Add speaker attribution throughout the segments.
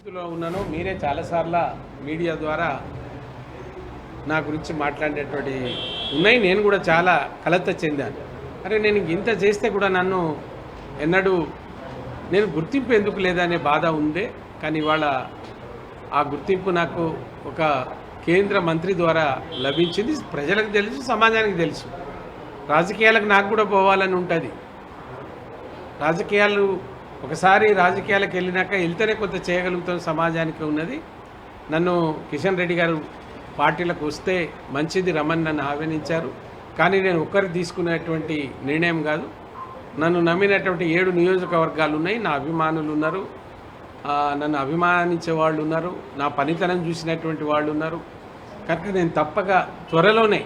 Speaker 1: స్థితిలో ఉన్నాను మీరే చాలాసార్లు మీడియా ద్వారా నా గురించి మాట్లాడేటువంటి ఉన్నాయి. నేను కూడా చాలా కలత చెందాను. అరే నేను ఇంత చేస్తే కూడా నన్ను ఎన్నడూ నేను గుర్తింపు ఎందుకు లేదనే బాధ ఉందే కానీ ఇవాళ ఆ గుర్తింపు నాకు ఒక కేంద్ర మంత్రి ద్వారా లభించింది. ప్రజలకు తెలుసు సమాజానికి తెలుసు. రాజకీయాలకు నాకు కూడా పోవాలని ఉంటుంది. రాజకీయాలు ఒకసారి రాజకీయాలకు వెళ్ళినాక వెళ్తేనే కొంత చేయగలుగుతాం సమాజానికి ఉన్నది. నన్ను కిషన్ రెడ్డి గారు పార్టీలకు వస్తే మంచిది రమ్మని నన్ను ఆహ్వానించారు. కానీ నేను ఒక్కరికి తీసుకునేటువంటి నిర్ణయం కాదు. నన్ను నమ్మినటువంటి ఏడు నియోజకవర్గాలు ఉన్నాయి. నా అభిమానులు ఉన్నారు. నన్ను అభిమానించే వాళ్ళు ఉన్నారు. నా పనితనం చూసినటువంటి వాళ్ళు ఉన్నారు. కనుక నేను తప్పక త్వరలోనే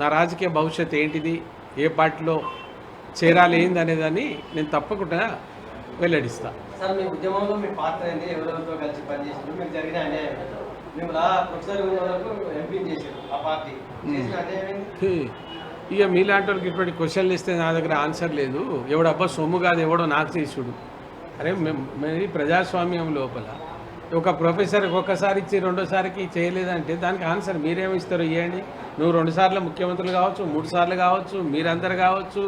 Speaker 1: నా రాజకీయ భవిష్యత్తు ఏంటిది? ఏ పార్టీలో చేరాలి ఏంది అనేదాన్ని నేను తప్పకుండా వెల్లడిస్తా.
Speaker 2: సార్ మీ ఉద్యమంలో మీ పాత్ర ఏంటి? ఎవరెవరితో కలిసి పనిచేసారు మీకు జరిగిన అన్యాయం? మిమ్మల్ని ప్రొఫెసర్ వరకు ఎంపీ చేశారు ఆ పార్టీ. చేసిన అన్యాయం
Speaker 1: ఇక మీలాంటి వాళ్ళకి ఇటువంటి క్వశ్చన్లు ఇస్తే నా దగ్గర ఆన్సర్ లేదు. ఎవడు అబ్బా సొమ్ము కాదు ఎవడో నాకు చేసుడు. అరే మేము ప్రజాస్వామ్యం లోపల ఒక ప్రొఫెసర్ ఒక్కసారి ఇచ్చి రెండోసారికి చేయలేదంటే దానికి ఆన్సర్ మీరేమిస్తారు ఇవ్వండి నువ్వు రెండుసార్లు ముఖ్యమంత్రులు కావచ్చు మూడు సార్లు కావచ్చు మీరందరు కావచ్చు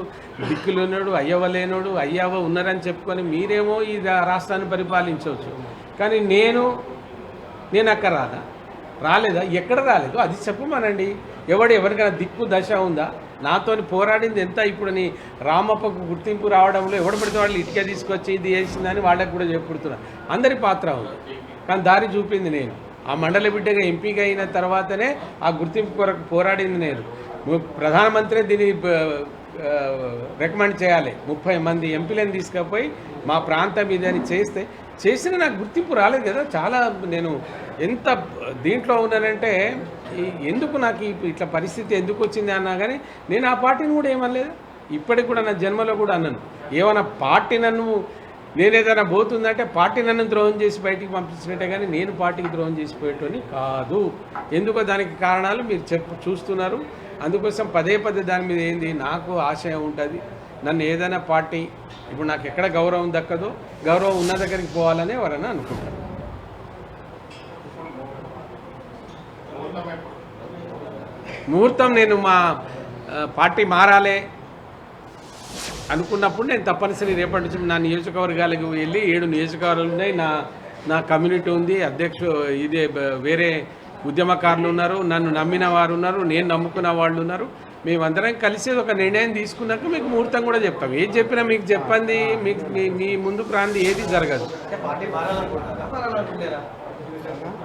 Speaker 1: దిక్కులున్నాడు అయ్యవ లేనోడు అయ్యవ ఉన్నారని చెప్పుకొని మీరేమో ఈ రాష్ట్రాన్ని పరిపాలించవచ్చు. కానీ నేను నేను అక్కడ రాదా? రాలేదా? ఎక్కడ రాలేదు? అది చెప్పమనండి. ఎవడు ఎవరికైనా దిక్కు దశ ఉందా? నాతోని పోరాడింది ఎంత? ఇప్పుడు నీ రామప్పకు గుర్తింపు రావడంలో ఎవడు పడితే వాళ్ళు ఇటుక తీసుకొచ్చి ఇది చేసిందని వాళ్ళకి కూడా చెప్పుడుతున్నారు అందరి పాత్ర ఉంది. కానీ దారి చూపింది నేను. ఆ మండల బిడ్డగా ఎంపీగా అయిన తర్వాతనే ఆ గుర్తింపు కొరకు పోరాడింది నేను. ప్రధానమంత్రి దీన్ని రికమెండ్ చేయాలి. ముప్పై మంది ఎంపీలను తీసుకుపోయి మా ప్రాంతం ఇదని చేస్తే చేసిన నాకు గుర్తింపు రాలేదు కదా. చాలా నేను ఎంత దీంట్లో ఉన్నానంటే ఎందుకు నాకు ఇట్లా పరిస్థితి ఎందుకు వచ్చింది అన్నా కానీ నేను ఆ పార్టీని కూడా ఏమనలేదు. ఇప్పటికి కూడా నా జన్మలో కూడా అన్నాను. ఏమైనా పార్టీ నన్ను నేను ఏదైనా పోతుందంటే పార్టీ నన్ను ద్రోహం చేసి బయటికి పంపించినట్టే కానీ నేను పార్టీకి ద్రోహం చేసిపోయేటోని కాదు. ఎందుకో దానికి కారణాలు మీరు చెప్పు చూస్తున్నారు. అందుకోసం పదే పదే దాని మీద ఏంది నాకు ఆశయం ఉంటుంది. నన్ను ఏదైనా పార్టీ ఇప్పుడు నాకు ఎక్కడ గౌరవం దక్కదో గౌరవం ఉన్న దగ్గరికి పోవాలని ఎవరైనా అనుకుంటారు. ముహూర్తం నేను మా పార్టీ మారాలే. అనుకున్నప్పుడు నేను తప్పనిసరి రేపటి నుంచి నా నియోజకవర్గాలకు వెళ్ళి ఏడు నియోజకవర్గాలు ఉన్నాయి. నా నా కమ్యూనిటీ ఉంది. అధ్యక్షు ఇదే వేరే ఉద్యమకారులు ఉన్నారు. నన్ను నమ్మిన వారు ఉన్నారు. నేను నమ్ముకున్న వాళ్ళు ఉన్నారు. మేమందరం కలిసి ఒక నిర్ణయం తీసుకున్నాక మీకు ముహూర్తం కూడా చెప్తాం. ఏది చెప్పినా మీకు చెప్పండి. మీకు మీ- మీ ముందుకు రాంది ఏది జరగదు.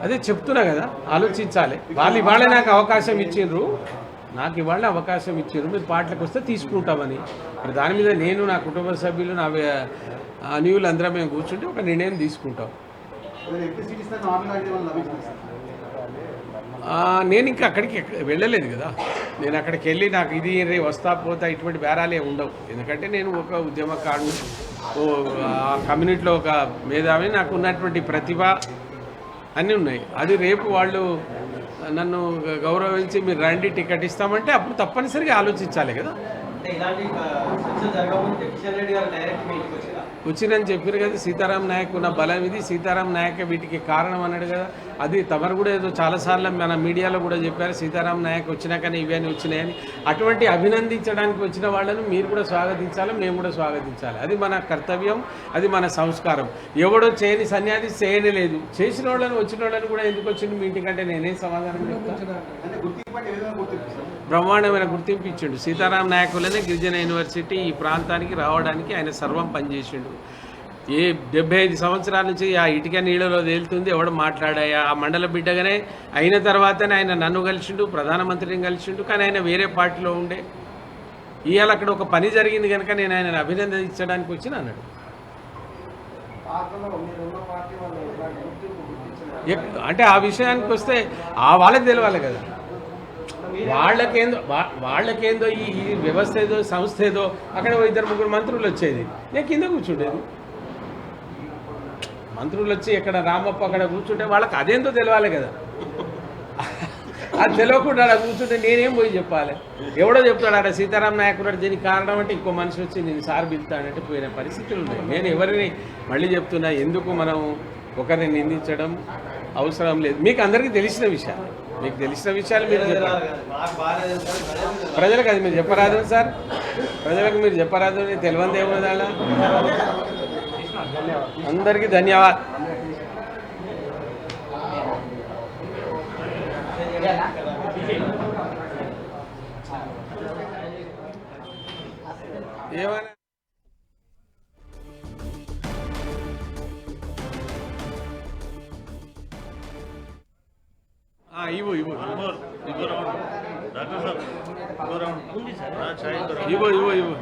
Speaker 1: అదే చెప్తున్నా కదా. ఆలోచించాలి. వాళ్ళు ఇవాళ నాకు అవకాశం ఇచ్చిండ్రు. నాకు ఇవాళ అవకాశం ఇచ్చిండ్రు మీరు పాటలకు వస్తే తీసుకుంటామని. మరి దాని మీద నేను నా కుటుంబ సభ్యులు నా అనియులు అందరం మేము కూర్చుంటే ఒక నిర్ణయం తీసుకుంటాం. నేను ఇంకా అక్కడికి వెళ్ళలేదు కదా. నేను అక్కడికి వెళ్ళి నాకు ఇది రే వస్తా పోతా ఇటువంటి బేరాలే ఉండవు. ఎందుకంటే నేను ఒక ఉద్యమకారుని ఓ ఆ కమ్యూనిటీలో ఒక మేధావి నాకు ఉన్నటువంటి ప్రతిభ అన్నీ ఉన్నాయి. అది రేపు వాళ్ళు నన్ను గౌరవించి మీరు రండి టికెట్ ఇస్తామంటే అప్పుడు తప్పనిసరిగా ఆలోచించాలి కదా. వచ్చినని చెప్పారు కదా సీతారాం నాయక్ ఉన్న బలం ఇది. సీతారాం నాయక్ వీటికి కారణం అన్నాడు కదా. అది తమరు కూడా ఏదో చాలాసార్లు మన మీడియాలో కూడా చెప్పారు సీతారాం నాయక్ వచ్చినాకనే ఇవన్నీ వచ్చినాయని. అటువంటి అభినందించడానికి వచ్చిన వాళ్ళను మీరు కూడా స్వాగతించాలి మేము కూడా స్వాగతించాలి. అది మన కర్తవ్యం అది మన సంస్కారం. ఎవడో చేయని సన్యాసి చేయని లేదు చేసిన వాళ్ళని వచ్చిన వాళ్ళని కూడా ఎందుకు వచ్చింది మీ ఇంటికంటే నేనేం సమాధానం బ్రహ్మాండమైన గుర్తింపు ఇచ్చిండు. సీతారాం నాయక్ వల్లనే గిరిజన యూనివర్సిటీ ఈ ప్రాంతానికి రావడానికి ఆయన సర్వం పనిచేసిండు. ఏ డెబ్బై ఐదు సంవత్సరాల నుంచి ఆ ఇటుక నీళ్ళలో తేలుతుంది ఎవడు మాట్లాడాయా? ఆ మండల బిడ్డగానే అయిన తర్వాతనే ఆయన నన్ను కలిసిండు ప్రధానమంత్రిని కలిసిండు కానీ ఆయన వేరే పార్టీలో ఉండే. ఇవాళ అక్కడ ఒక పని జరిగింది కనుక నేను ఆయన అభినందించడానికి వచ్చిన అన్నాడు. అంటే ఆ విషయానికి వస్తే ఆ వాళ్ళకి తెలియాలి కదా. వాళ్ళకేందో వాళ్ళకేందో ఈ వ్యవస్థ ఏదో సంస్థ ఏదో అక్కడ ఇద్దరు ముగ్గురు మంత్రులు వచ్చేది. నేను కింద కూర్చుండేది. మంత్రులు వచ్చి ఇక్కడ రామప్ప అక్కడ కూర్చుంటే వాళ్ళకి అదేంతో తెలియాలి కదా. అది తెలియకుండా అక్కడ కూర్చుంటే నేనేం పోయి చెప్పాలి? ఎవడో చెప్తాడు అక్కడ సీతారాం నాయకుడు దీనికి కారణం అంటే ఇంకో మనిషి వచ్చి నేను సార్ పిలుతానంటే పోయిన పరిస్థితులు ఉన్నాయి. నేను ఎవరిని మళ్ళీ చెప్తున్నా ఎందుకు మనం ఒకరిని నిందించడం అవసరం లేదు. మీకు అందరికీ తెలిసిన విషయాలు. మీకు తెలిసిన విషయాలు మీరు చెప్పండి
Speaker 2: ప్రజలకు
Speaker 1: అది మీరు చెప్పరాదు సార్. ప్రజలకు మీరు చెప్పరాదు తెలియంది ఏమున్నది అందరికీ ధన్యవాదాలు. ఏమైనా ఇవ్వు ఇవ్వు.
Speaker 3: డాక్టర్ సాబ్
Speaker 1: ఇవ్వు ఇవ్వు ఇవ్వు.